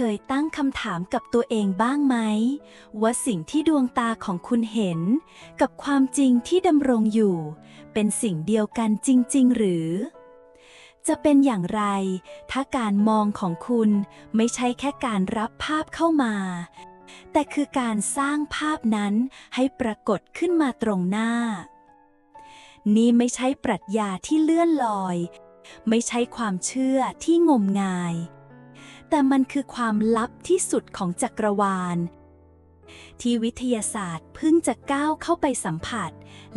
เคยตั้งคำถามกับตัวเองบ้างไหม ว่าสิ่งที่ดวงตาของคุณเห็น กับความจริงที่ดำรงอยู่ เป็นสิ่งเดียวกันจริง ๆ หรือ จะเป็นอย่างไร ถ้าการมองของคุณไม่ใช่แค่การรับภาพเข้ามา แต่คือการสร้างภาพนั้นให้ปรากฏขึ้นมาตรงหน้า นี่ไม่ใช่ปรัชญาที่เลื่อนลอย ไม่ใช่ความเชื่อที่งมงาย แต่มันคือความลับที่สุดของจักรวาล ที่วิทยาศาสตร์เพิ่งจะก้าวเข้าไปสัมผัส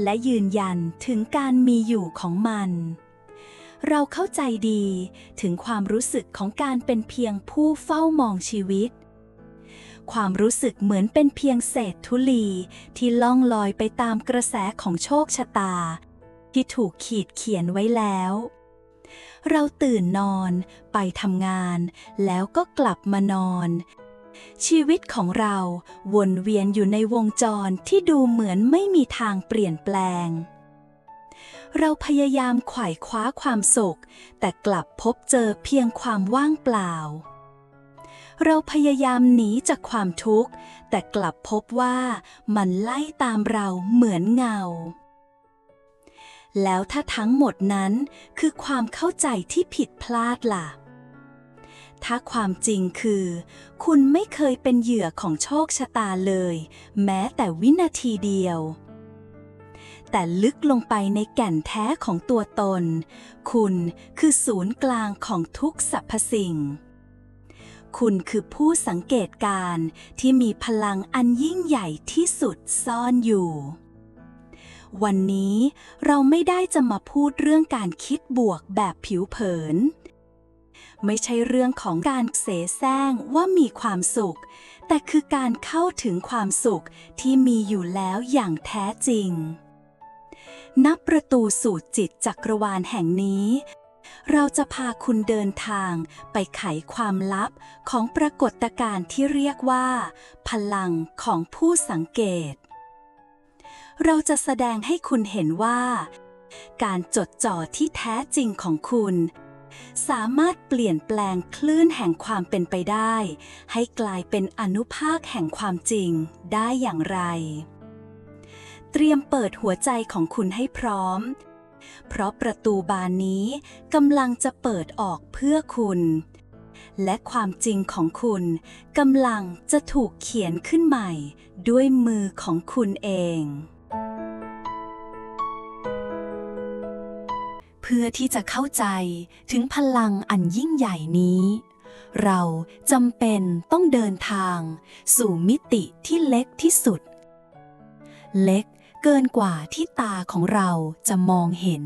และยืนยันถึงการมีอยู่ของมัน เราเข้าใจดีถึงความรู้สึกของการเป็นเพียงผู้เฝ้ามองชีวิต ความรู้สึกเหมือนเป็นเพียงเศษธุลีที่ล่องลอยไปตามกระแสของโชคชะตา ที่ถูกขีดเขียนไว้แล้ว เราตื่นนอนไปทำงาน แล้วก็กลับมานอน ชีวิตของเราวนเวียนอยู่ในวงจรที่ดูเหมือนไม่มีทางเปลี่ยนแปลง เราพยายามไขว่คว้าความสุข แต่กลับพบเจอเพียงความว่างเปล่าเราพยายามหนีจากความทุกข์ แต่กลับพบว่ามันไล่ตามเราเหมือนเงา แล้วถ้าทั้งหมดนั้นคือความเข้าใจที่ผิดพลาดล่ะ ถ้าความจริงคือ คุณไม่เคยเป็นเหยื่อของโชคชะตาเลย แม้แต่วินาทีเดียว แต่ลึกลงไปในแก่นแท้ของตัวตน คุณคือศูนย์กลางของทุกสรรพสิ่งคุณคือผู้สังเกตการณ์ที่มีพลังอันยิ่งใหญ่ที่สุดซ่อนอยู่ วันนี้เราไม่ได้จะมาพูดเรื่องการคิดบวกแบบผิวเผิน ไม่ใช่เรื่องของการเสแสร้งว่ามีความสุข แต่คือการเข้าถึงความสุขที่มีอยู่แล้วอย่างแท้จริง นับประตูสู่จิตจักรวาลแห่งนี้เราจะพาคุณเดินทางไปไขความลับของปรากฏการณ์ที่เรียกว่า พลังของผู้สังเกต เราจะแสดงให้คุณเห็นว่า การจดจ่อที่แท้จริงของคุณ สามารถเปลี่ยนแปลงคลื่นแห่งความเป็นไปได้ ให้กลายเป็นอนุภาคแห่งความจริงได้อย่างไร เตรียมเปิดหัวใจของคุณให้พร้อม เพราะประตูบานนี้กำลังจะเปิดออกเพื่อคุณและความจริงของคุณกำลังจะถูกเขียนขึ้นใหม่ด้วยมือของคุณเอง พื่อที่จะเข้าใจถึงพลังอันยิ่งใหญ่นี้ เราจำเป็นต้องเดินทาง สู่มิติที่เล็กที่สุด เล็กเกินกว่าที่ตาของเราจะมองเห็น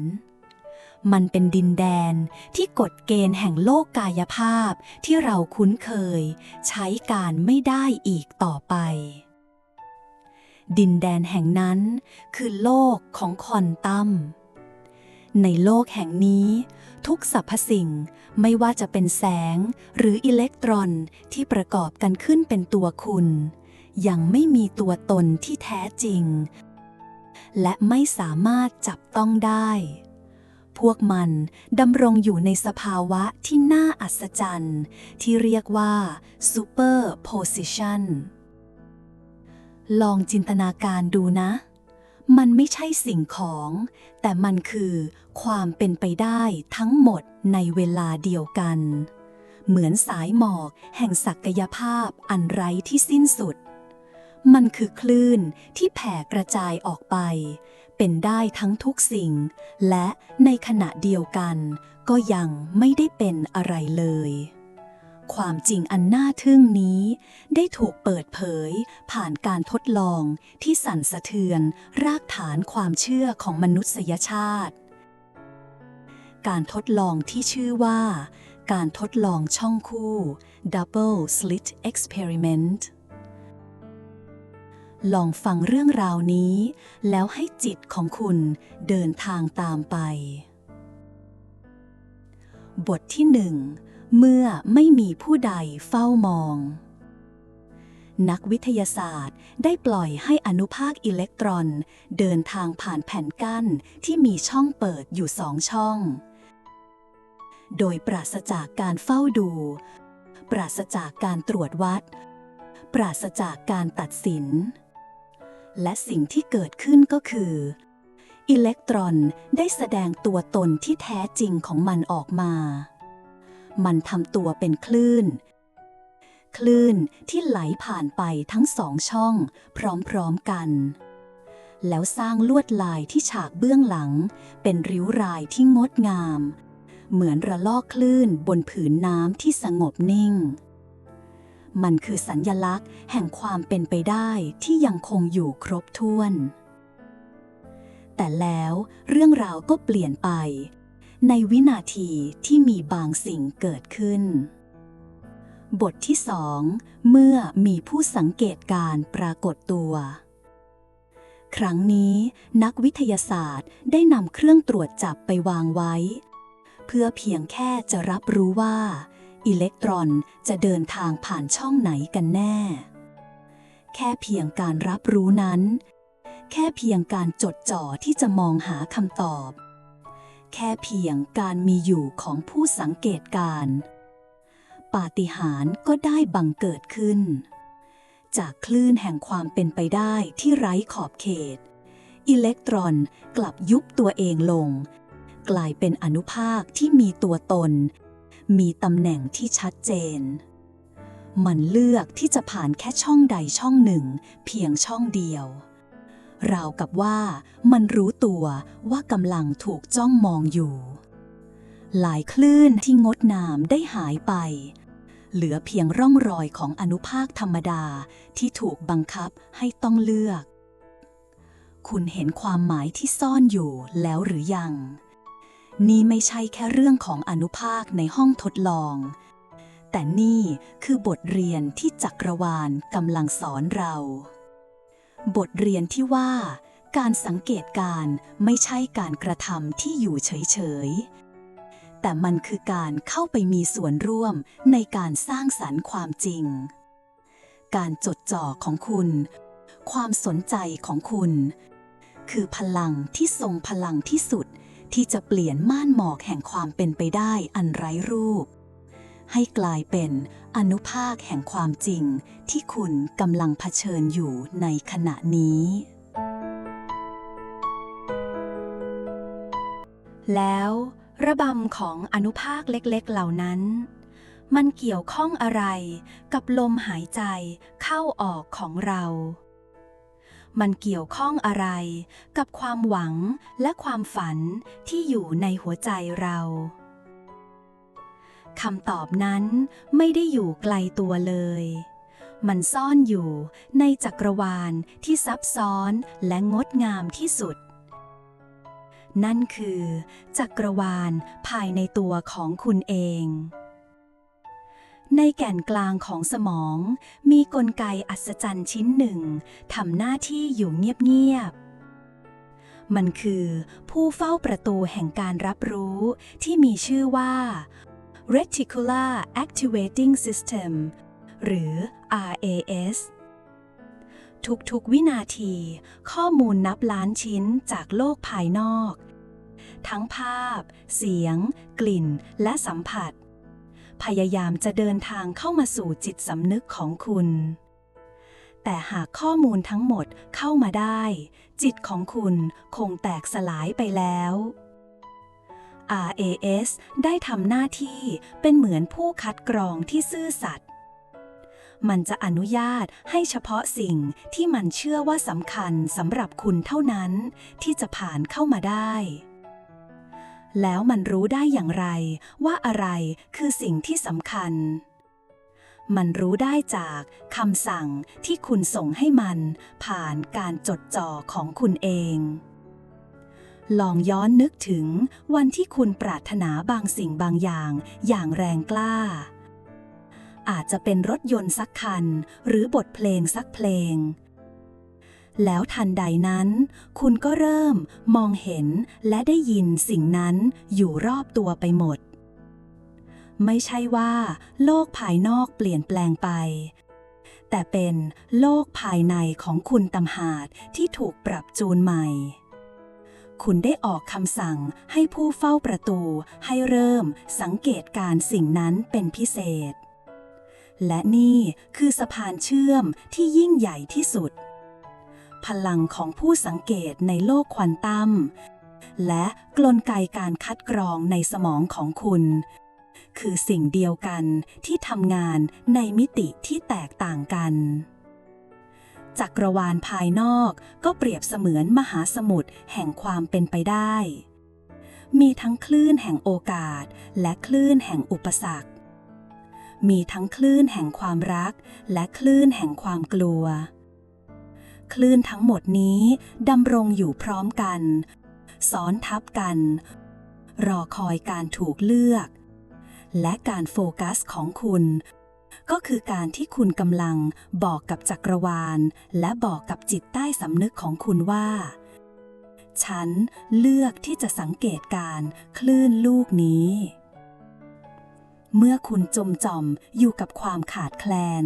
มันเป็นดินแดนที่กฎเกณฑ์แห่งโลกกายภาพที่เราคุ้นเคย ใช้การไม่ได้อีกต่อไป ดินแดนแห่งนั้นคือโลกของคอนตัม ในโลกแห่งนี้ ทุกสรรพสิ่งไม่ว่าจะเป็นแสงหรืออิเล็กตรอนที่ประกอบกันขึ้นเป็นตัวคุณ ยังไม่มีตัวตนที่แท้จริง และไม่สามารถจับต้องได้ พวกมันดำรงอยู่ในสภาวะที่น่าอัศจรรย์ ที่เรียกว่า superposition ลองจินตนาการดูนะ มันไม่ใช่สิ่งของ แต่มันคือความเป็นไปได้ทั้งหมดในเวลาเดียวกัน เหมือนสายหมอกแห่งศักยภาพอันไร้ที่สิ้นสุด มันคือคลื่นที่แผ่กระจายออกไป เป็นได้ทั้งทุกสิ่ง และในขณะเดียวกันก็ยังไม่ได้เป็นอะไรเลย ความจริงอันน่าทึ่งนี้ ได้ถูกเปิดเผย ผ่านการทดลองที่สั่นสะเทือน รากฐานความเชื่อของมนุษยชาติ การทดลองที่ชื่อว่า การทดลองช่องคู่ Double Slit Experiment ลองฟังเรื่องราวนี้ แล้วให้จิตของคุณเดินทางตามไป บทที่หนึ่ง เมื่อไม่มีผู้ใดเฝ้ามอง นักวิทยาศาสตร์ได้ปล่อยให้อนุภาคอิเล็กตรอน เดินทางผ่านแผ่นกั้นที่มีช่องเปิดอยู่สองช่อง โดยปราศจากการเฝ้าดู ปราศจากการตรวจวัด ปราศจากการตัดสิน และสิ่งที่เกิดขึ้นก็คืออิเล็กตรอนได้แสดงตัวตนที่แท้จริงของมันออกมา มันทำตัวเป็นคลื่น คลื่นที่ไหลผ่านไปทั้งสองช่อง พร้อมๆกัน แล้วสร้างลวดลายที่ฉากเบื้องหลัง เป็นริ้วรายที่งดงาม เหมือนระลอกคลื่นบนผืนน้ำที่สงบนิ่ง มันคือสัญญลักษณ์แห่งความเป็นไปได้ที่ยังคงอยู่ครบถ้วน แต่แล้วเรื่องราวก็เปลี่ยนไป ในวินาทีที่มีบางสิ่งเกิดขึ้น บทที่สองเมื่อมีผู้สังเกตการปรากฏตัว ครั้งนี้นักวิทยาศาสตร์ได้นำเครื่องตรวจจับไปวางไว้ เพื่อเพียงแค่จะรับรู้ว่า อิเล็กตรอนจะเดินทางผ่านช่องไหนกันแน่ แค่เพียงการรับรู้นั้น แค่เพียงการจดจ่อที่จะมองหาคำตอบ แค่เพียงการมีอยู่ของผู้สังเกตการณ์ปาฏิหาริย์ก็ได้บังเกิดขึ้น จากคลื่นแห่งความเป็นไปได้ที่ไร้ขอบเขต อิเล็กตรอนกลับยุบตัวเองลง กลายเป็นอนุภาคที่มีตัวตน มีตำแหน่งที่ชัดเจน มันเลือกที่จะผ่านแค่ช่องใดช่องหนึ่ง เพียงช่องเดียว ราวกับว่ามันรู้ตัวว่ากำลังถูกจ้องมองอยู่ หลายคลื่นที่งดงามได้หายไป เหลือเพียงร่องรอยของอนุภาคธรรมดาที่ถูกบังคับให้ต้องเลือก คุณเห็นความหมายที่ซ่อนอยู่แล้วหรือยัง นี่ไม่ใช่แค่เรื่องของอนุภาคในห้องทดลอง แต่นี่คือบทเรียนที่จักรวาลกำลังสอนเรา บทเรียนที่ว่า การสังเกตการไม่ใช่การกระทำที่อยู่เฉยๆ แต่มันคือการเข้าไปมีส่วนร่วมในการสร้างสรรค์ความจริง การจดจ่อของคุณ ความสนใจของคุณ คือพลังที่ทรงพลังที่สุดที่จะเปลี่ยนม่านหมอกแห่งความเป็นไปได้อันไร้รูป ให้กลายเป็นอนุภาคแห่งความจริงที่คุณกำลังเผชิญอยู่ในขณะนี้ แล้วระบำของอนุภาคเล็กๆเหล่านั้น มันเกี่ยวข้องอะไรกับลมหายใจเข้าออกของเรามันเกี่ยวข้องอะไรกับความหวังและความฝันที่อยู่ในหัวใจเรา คำตอบนั้นไม่ได้อยู่ไกลตัวเลย มันซ่อนอยู่ในจักรวาลที่ซับซ้อนและงดงามที่สุด นั่นคือ จักรวาลภายในตัวของคุณเอง ในแก่นกลางของสมอง มีกลไกอัศจรรย์ชิ้นหนึ่งทำหน้าที่อยู่เงียบๆมันคือผู้เฝ้าประตูแห่งการรับรู้ที่มีชื่อว่า Reticular Activating System หรือ RAS ทุกๆวินาที ข้อมูลนับล้านชิ้นจากโลกภายนอก ทั้งภาพ เสียง กลิ่น และสัมผัส พยายามจะเดินทางเข้ามาสู่จิตสำนึกของคุณ แต่หากข้อมูลทั้งหมดเข้ามาได้ จิตของคุณคงแตกสลายไปแล้ว RAS ได้ทำหน้าที่เป็นเหมือนผู้คัดกรองที่ซื่อสัตย์มันจะอนุญาตให้เฉพาะสิ่งที่มันเชื่อว่าสำคัญสำหรับคุณเท่านั้น ที่จะผ่านเข้ามาได้ แล้วมันรู้ได้อย่างไรว่าอะไรคือสิ่งที่สำคัญ มันรู้ได้จากคำสั่งที่คุณส่งให้มันผ่านการจดจ่อของคุณเอง ลองย้อนนึกถึงวันที่คุณปรารถนาบางสิ่งบางอย่าง อย่างแรงกล้า อาจจะเป็นรถยนต์สักคัน หรือบทเพลงสักเพลง แล้วทันใดนั้น คุณก็เริ่มมองเห็นและได้ยินสิ่งนั้นอยู่รอบตัวไปหมด ไม่ใช่ว่า โลกภายนอกเปลี่ยนแปลงไปแต่เป็นโลกภายในของคุณตำหากที่ถูกปรับจูนใหม่ คุณได้ออกคำสั่งให้ผู้เฝ้าประตูให้เริ่มสังเกตการสิ่งนั้นเป็นพิเศษ และนี่คือสะพานเชื่อมที่ยิ่งใหญ่ที่สุด พลังของผู้สังเกตในโลกควอนตัม และกลไกการคัดกรองในสมองของคุณ คือสิ่งเดียวกันที่ทำงานในมิติที่แตกต่างกัน จักรวาลภายนอกก็เปรียบเสมือนมหาสมุทรแห่งความเป็นไปได้ มีทั้งคลื่นแห่งโอกาส และคลื่นแห่งอุปสรรค มีทั้งคลื่นแห่งความรัก และคลื่นแห่งความกลัว คลื่นทั้งหมดนี้ดำรงอยู่พร้อมกัน ซ้อนทับกัน รอคอยการถูกเลือก และการโฟกัสของคุณ ก็คือการที่คุณกำลังบอกกับจักรวาล และบอกกับจิตใต้สำนึกของคุณว่า ฉันเลือกที่จะสังเกตการคลื่นลูกนี้ เมื่อคุณจมจอมอยู่กับความขาดแคลน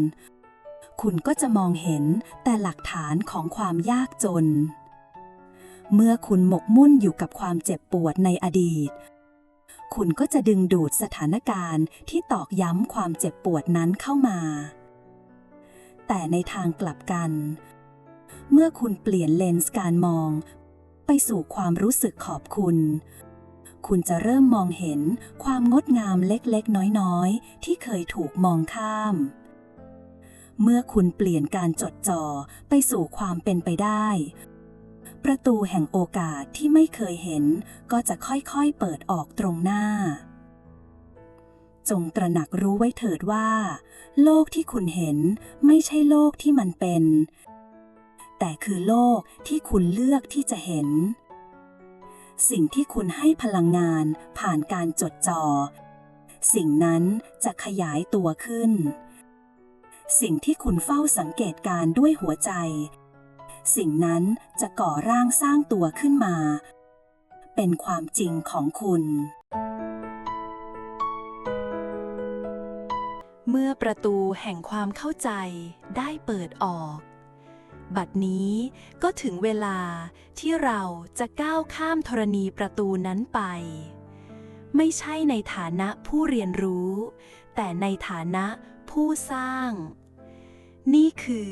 คุณก็จะมองเห็นแต่หลักฐานของความยากจน เมื่อคุณหมกมุ่นอยู่กับความเจ็บปวดในอดีต คุณก็จะดึงดูดสถานการณ์ที่ตอกย้ำความเจ็บปวดนั้นเข้ามา แต่ในทางกลับกัน เมื่อคุณเปลี่ยนเลนส์การมอง ไปสู่ความรู้สึกขอบคุณ คุณจะเริ่มมองเห็นความงดงามเล็กๆ น้อยๆ ที่เคยถูกมองข้ามเมื่อคุณเปลี่ยนการจดจ่อไปสู่ความเป็นไปได้ ประตูแห่งโอกาสที่ไม่เคยเห็นก็จะค่อยๆเปิดออกตรงหน้า จงตระหนักรู้ไว้เถิดว่า โลกที่คุณเห็นไม่ใช่โลกที่มันเป็น แต่คือโลกที่คุณเลือกที่จะเห็น สิ่งที่คุณให้พลังงานผ่านการจดจ่อสิ่งนั้นจะขยายตัวขึ้น สิ่งที่คุณเฝ้าสังเกตการด้วยหัวใจ สิ่งนั้นจะก่อร่างสร้างตัวขึ้นมา เป็นความจริงของคุณ เมื่อประตูแห่งความเข้าใจได้เปิดออก บัดนี้ก็ถึงเวลาที่เราจะก้าวข้ามธรณีประตูนั้นไป ไม่ใช่ในฐานะผู้เรียนรู้ แต่ในฐานะผู้สร้าง นี่คือ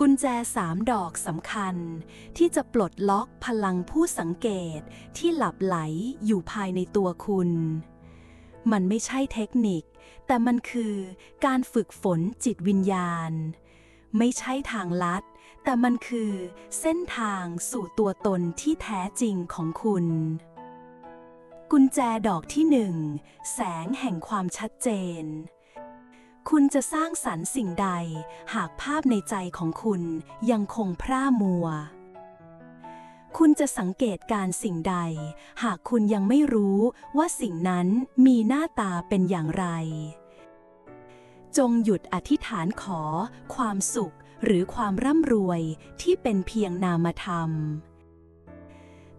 กุญแจสามดอกสำคัญ ที่จะปลดล็อกพลังผู้สังเกตที่หลับไหลอยู่ภายในตัวคุณ มันไม่ใช่เทคนิค แต่มันคือการฝึกฝนจิตวิญญาณ ไม่ใช่ทางลัด แต่มันคือเส้นทางสู่ตัวตนที่แท้จริงของคุณ กุญแจดอกที่หนึ่งแสงแห่งความชัดเจน คุณจะสร้างสรรค์สิ่งใด หากภาพในใจของคุณยังคงพร่ามัว คุณจะสังเกตการสิ่งใด หากคุณยังไม่รู้ว่าสิ่งนั้นมีหน้าตาเป็นอย่างไร จงหยุดอธิษฐานขอ ความสุขหรือความร่ำรวยที่เป็นเพียงนามธรรม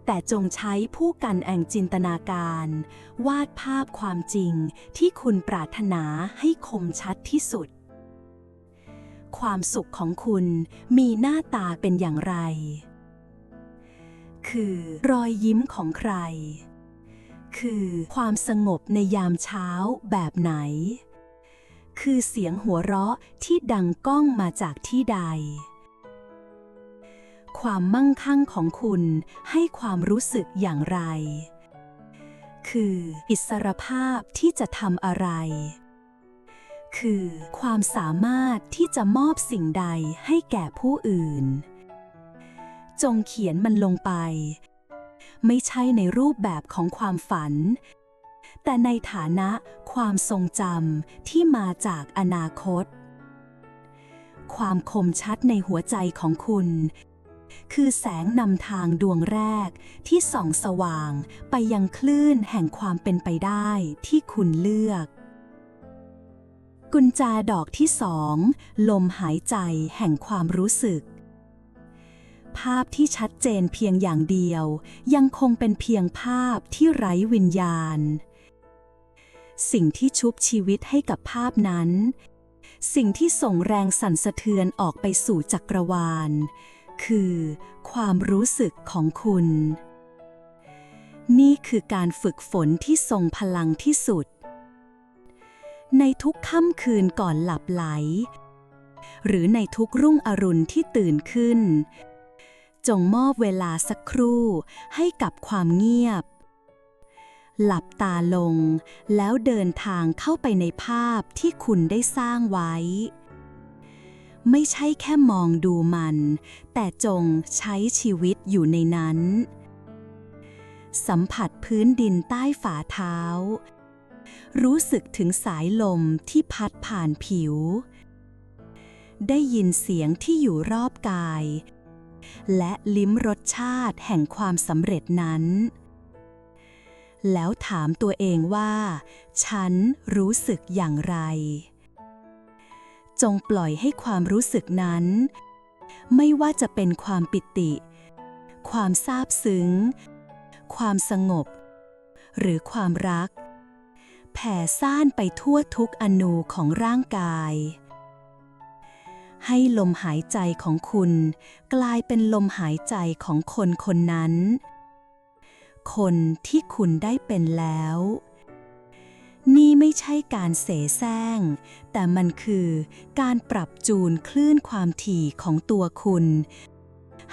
แต่จงใช้ผู้กันแองจินตนาการ วาดภาพความจริงที่คุณปรารถนาให้คมชัดที่สุด ความสุขของคุณมีหน้าตาเป็นอย่างไร คือรอยยิ้มของใคร คือความสงบในยามเช้าแบบไหน คือเสียงหัวเราะที่ดังก้องมาจากที่ใด ความมั่งคั่งของคุณให้ความรู้สึกอย่างไร คือ อิสรภาพที่จะทำอะไร คือ ความสามารถที่จะมอบสิ่งใดให้แก่ผู้อื่น จงเขียนมันลงไป ไม่ใช่ในรูปแบบของความฝัน แต่ในฐานะความทรงจำที่มาจากอนาคตความคมชัดในหัวใจของคุณ คือแสงนำทางดวงแรกที่ส่องสว่างไปยังคลื่นแห่งความเป็นไปได้ที่คุณเลือก กุญแจดอกที่สองลมหายใจแห่งความรู้สึก ภาพที่ชัดเจนเพียงอย่างเดียว ยังคงเป็นเพียงภาพที่ไร้วิญญาณ สิ่งที่ชุบชีวิตให้กับภาพนั้น สิ่งที่ส่งแรงสั่นสะเทือนออกไปสู่จักรวาล คือ ความรู้สึกของคุณ นี่คือการฝึกฝนที่ทรงพลังที่สุด ในทุกค่ำคืนก่อนหลับไหล หรือในทุกรุ่งอรุณที่ตื่นขึ้น จงมอบเวลาสักครู่ให้กับความเงียบ หลับตาลงแล้วเดินทางเข้าไปในภาพที่คุณได้สร้างไว้ ไม่ใช่แค่มองดูมัน แต่จงใช้ชีวิตอยู่ในนั้น สัมผัสพื้นดินใต้ฝ่าเท้า รู้สึกถึงสายลมที่พัดผ่านผิว ได้ยินเสียงที่อยู่รอบกาย และลิ้มรสชาติแห่งความสำเร็จนั้น แล้วถามตัวเองว่า ฉันรู้สึกอย่างไร จงปล่อยให้ความรู้สึกนั้น ไม่ว่าจะเป็นความปิติ ความซาบซึ้ง ความสงบ หรือความรัก แผ่ซ่านไปทั่วทุกอนูของร่างกาย ให้ลมหายใจของคุณกลายเป็นลมหายใจของคนคนนั้น คนที่คุณได้เป็นแล้ว นี่ไม่ใช่การเสแสร้ง แต่มันคือการปรับจูนคลื่นความถี่ของตัวคุณ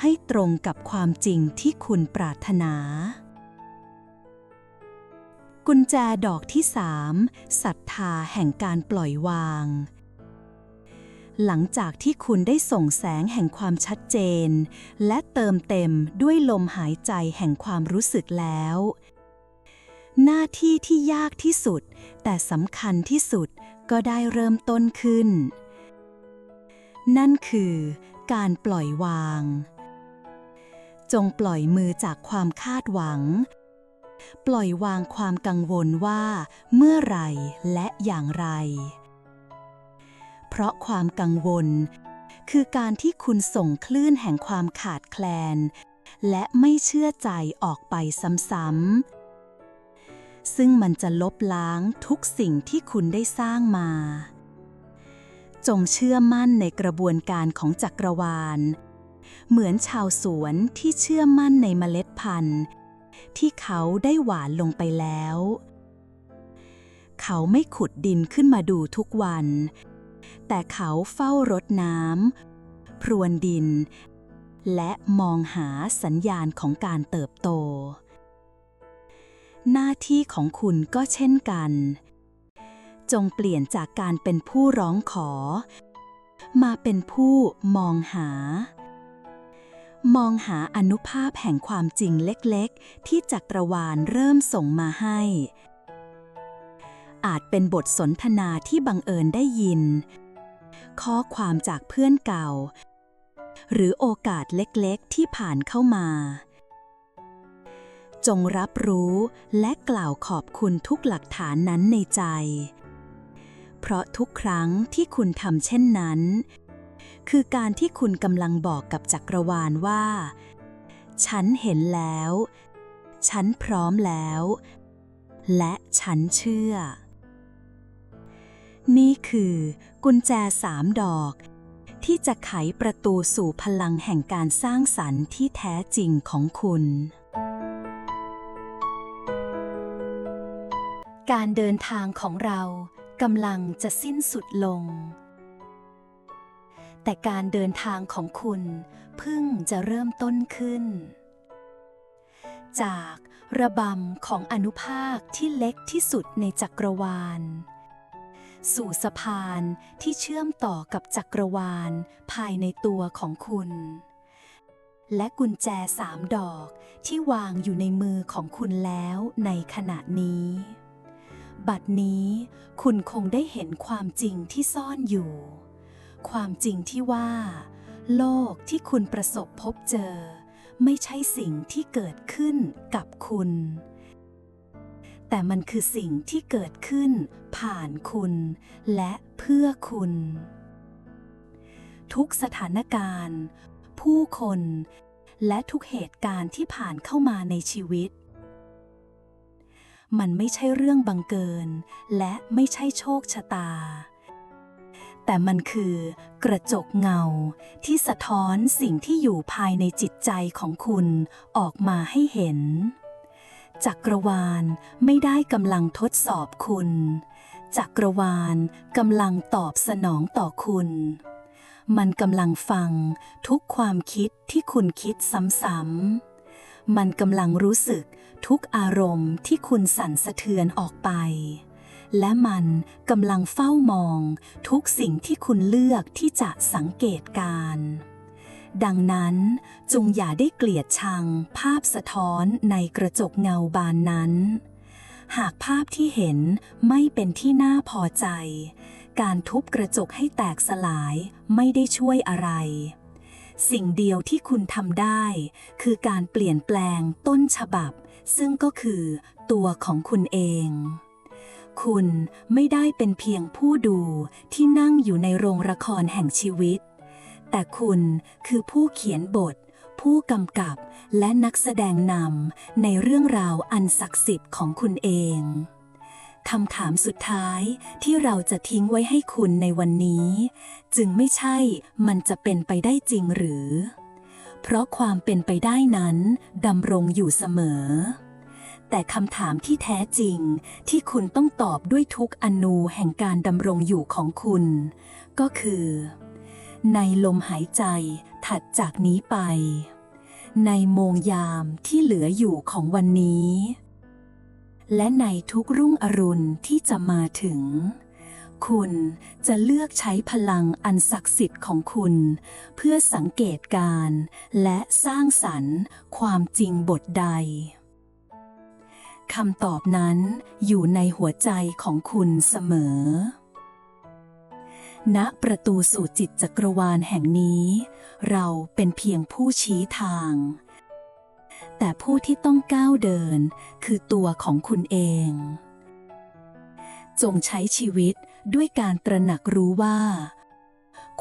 ให้ตรงกับความจริงที่คุณปรารถนา กุญแจดอกที่สามศรัทธาแห่งการปล่อยวาง หลังจากที่คุณได้ส่งแสงแห่งความชัดเจน และเติมเต็มด้วยลมหายใจแห่งความรู้สึกแล้ว หน้าที่ที่ยากที่สุด แต่สำคัญที่สุดก็ได้เริ่มต้นขึ้น นั่นคือการปล่อยวาง จงปล่อยมือจากความคาดหวัง ปล่อยวางความกังวลว่า เมื่อไรและอย่างไร เพราะความกังวล คือการที่คุณส่งคลื่นแห่งความขาดแคลน และไม่เชื่อใจออกไปซ้ำๆ ซึ่งมันจะลบล้างทุกสิ่งที่คุณได้สร้างมา จงเชื่อมั่นในกระบวนการของจักรวาล เหมือนชาวสวนที่เชื่อมั่นในเมล็ดพันธุ์ ที่เขาได้หวานลงไปแล้ว เขาไม่ขุดดินขึ้นมาดูทุกวัน แต่เขาเฝ้ารดน้ำพรวนดิน และมองหาสัญญาณของการเติบโต หน้าที่ของคุณก็เช่นกัน จงเปลี่ยนจากการเป็นผู้ร้องขอ มาเป็นผู้มองหา มองหาอนุภาพแห่งความจริงเล็กๆ ที่จักรวาลเริ่มส่งมาให้ อาจเป็นบทสนทนาที่บังเอิญได้ยิน ข้อความจากเพื่อนเก่า หรือโอกาสเล็กๆ ที่ผ่านเข้ามา จงรับรู้และกล่าวขอบคุณทุกหลักฐานนั้นในใจ เพราะทุกครั้งที่คุณทำเช่นนั้น คือการที่คุณกำลังบอกกับจักรวาลว่า ฉันเห็นแล้ว ฉันพร้อมแล้ว และฉันเชื่อ นี่คือกุญแจสามดอกที่จะไขประตูสู่พลังแห่งการสร้างสรรค์ที่แท้จริงของคุณ การเดินทางของเรากำลังจะสิ้นสุดลง แต่การเดินทางของคุณเพิ่งจะเริ่มต้นขึ้น จากระบำของอนุภาคที่เล็กที่สุดในจักรวาล สู่สะพานที่เชื่อมต่อกับจักรวาลภายในตัวของคุณ และกุญแจสามดอกที่วางอยู่ในมือของคุณแล้วในขณะนี้ บัดนี้คุณคงได้เห็นความจริงที่ซ่อนอยู่ ความจริงที่ว่า โลกที่คุณประสบพบเจอ ไม่ใช่สิ่งที่เกิดขึ้นกับคุณ แต่มันคือสิ่งที่เกิดขึ้นผ่านคุณและเพื่อคุณ ทุกสถานการณ์ ผู้คน และทุกเหตุการณ์ที่ผ่านเข้ามาในชีวิต มันไม่ใช่เรื่องบังเกิน และไม่ใช่โชคชะตา แต่มันคือกระจกเงาที่สะท้อนสิ่งที่อยู่ภายในจิตใจของคุณออกมาให้เห็น จักรวาลไม่ได้กำลังทดสอบคุณ จักรวาลกำลังตอบสนองต่อคุณมันกำลังฟังทุกความคิดที่คุณคิดซ้ำๆ มันกำลังรู้สึก ทุกอารมณ์ที่คุณสั่นสะเทือนออกไป และมันกำลังเฝ้ามองทุกสิ่งที่คุณเลือกที่จะสังเกตการ ดังนั้นจงอย่าได้เกลียดชังภาพสะท้อนในกระจกเงาบานนั้น หากภาพที่เห็นไม่เป็นที่น่าพอใจ การทุบกระจกให้แตกสลายไม่ได้ช่วยอะไรสิ่งเดียวที่คุณทำได้ คือการเปลี่ยนแปลงต้นฉบับ ซึ่งก็คือตัวของคุณเอง คุณไม่ได้เป็นเพียงผู้ดูที่นั่งอยู่ในโรงละครแห่งชีวิต แต่คุณคือผู้เขียนบท ผู้กำกับและนักแสดงนำในเรื่องราวอันศักดิ์สิทธิ์ของคุณเองคำถามสุดท้ายที่เราจะทิ้งไว้ให้คุณในวันนี้ จึงไม่ใช่มันจะเป็นไปได้จริงหรือ เพราะความเป็นไปได้นั้นดำรงอยู่เสมอ แต่คำถามที่แท้จริงที่คุณต้องตอบด้วยทุกอนูแห่งการดำรงอยู่ของคุณ ก็คือ ในลมหายใจถัดจากนี้ไป ในโมงยามที่เหลืออยู่ของวันนี้ และในทุกรุ่งอรุณที่จะมาถึง คุณจะเลือกใช้พลังอันศักดิ์สิทธิ์ของคุณ เพื่อสังเกตการ และสร้างสรรค์ความจริงบทใดคำตอบนั้นอยู่ในหัวใจของคุณเสมอ ณ ประตูสู่จิตจักรวาลแห่งนี้ เราเป็นเพียงผู้ชี้ทาง แต่ผู้ที่ต้องก้าวเดินคือตัวของคุณเอง จงใช้ชีวิต ด้วยการตระหนักรู้ว่า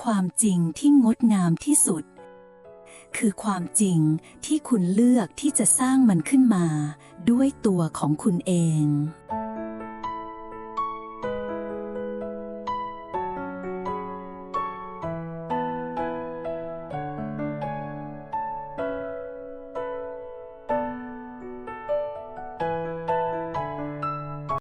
ความจริงที่งดงามที่สุด คือความจริงที่คุณเลือกที่จะสร้างมันขึ้นมา ด้วยตัวของคุณเอง